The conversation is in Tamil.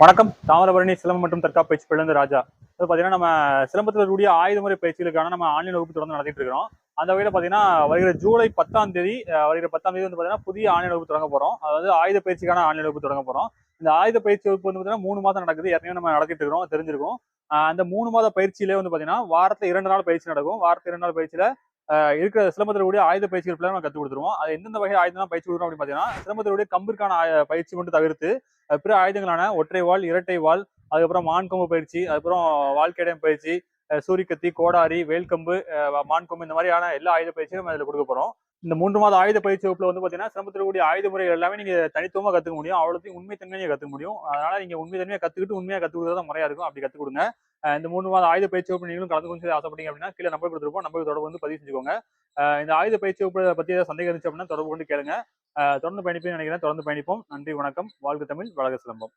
வணக்கம். தாமிரபரணி சிலம்பம் மற்றும் தற்காப்பு பயிற்சி பிள்ளைந்து ராஜா. அது பார்த்தீங்கன்னா நம்ம சிலம்பத்தில் கூடிய ஆயுத முறை பயிற்சிகளுக்கான நம்ம ஆன்லைன் வகுப்பு தொடர்ந்து நடத்திட்டு இருக்கிறோம். அந்த வகையில் பார்த்தீங்கன்னா வருகிற ஜூலை பத்தாம் தேதி வருகிற பத்தாம் தேதி வந்து பார்த்தீங்கன்னா புதிய ஆன்லைன் வகுப்பு தொடங்க போகிறோம் அதாவது ஆயுத பயிற்சிக்கான ஆன்லைன் வகுப்பு தொடங்க போகிறோம் இந்த ஆயுத பயிற்சி வகுப்பு வந்து பார்த்தீங்கன்னா மூணு மாதம் நடக்குது. ஏற்கனவே நம்ம நடத்திட்டு இருக்கிறோம். தெரிஞ்சிருக்கும். அந்த மூணு மாத பயிற்சியிலே வந்து பார்த்தீங்கன்னா வாரத்தில் இரண்டு நாள் பயிற்சி நடக்கும். வாரத்தில் இரண்டு நாள் பயிற்சியில் இருக்கிற சிலம்பத்தில் ஆயுத பயிற்சிகள் பிள்ளை நம்ம கற்றுக் கொடுத்துருவோம். அது எந்தெந்த வகை ஆயுதம் பயிற்சி கொடுக்குறோம் அப்படின்னு பார்த்தீங்கன்னா சிலம்பத்தினுடைய கம்பிற்கான பயிற்சி மட்டும் தவிர்த்து பிற ஆயுதங்களான ஒற்றை வாள் இரட்டை வாள் அதுக்கப்புறம் மான்கொம்பு பயிற்சி அதுக்கப்புறம் வாழ்க்கையிடம் பயிற்சி சூரிக்கத்தி கோடாரி வேல்கம்பு மான்கொம்பு இந்த மாதிரியான எல்லா ஆயுத பயிற்சியும் நம்ம இதில் கொடுக்க போகிறோம் இந்த மூன்று மாத ஆயுத பயிற்சி வகுப்புல வந்து பார்த்தீங்கன்னா சிரமத்தில் ஆயுத முறைகள் எல்லாமே நீங்க தனித்துவமாக கற்றுக்க முடியும். அவ்வளோத்தையும் உண்மை தன்மையை கற்றுக்க முடியும். அதனால நீங்க கற்றுக்கிட்டு உண்மையாக கற்றுக் கொடுத்தா தான் முறையா இருக்கும். அப்படி கற்றுக் கொடுங்க. இந்த மூணு மாத ஆயுத பயிற்சி வகுப்பு நீங்களும் கலந்து கொஞ்சம் ஆசைப்பட்டீங்க அப்படின்னா கீழே நம்பர் கொடுத்துருப்போம். நம்பர் தொடர்பு வந்து பதிவு செஞ்சுக்கோங்க. இந்த ஆயுத பயிற்சி வகுப்பு பத்தி ஏதாவது சந்தேகம் இருந்துச்சு அப்படின்னா தொடர்பு கொண்டு கேளுங்க. தொடர்ந்து பயணிப்பேன் நினைக்கிறேன். தொடர்ந்து பயணிப்போம். நன்றி வணக்கம். வாழ்க தமிழ் வழக சிலம்பம்.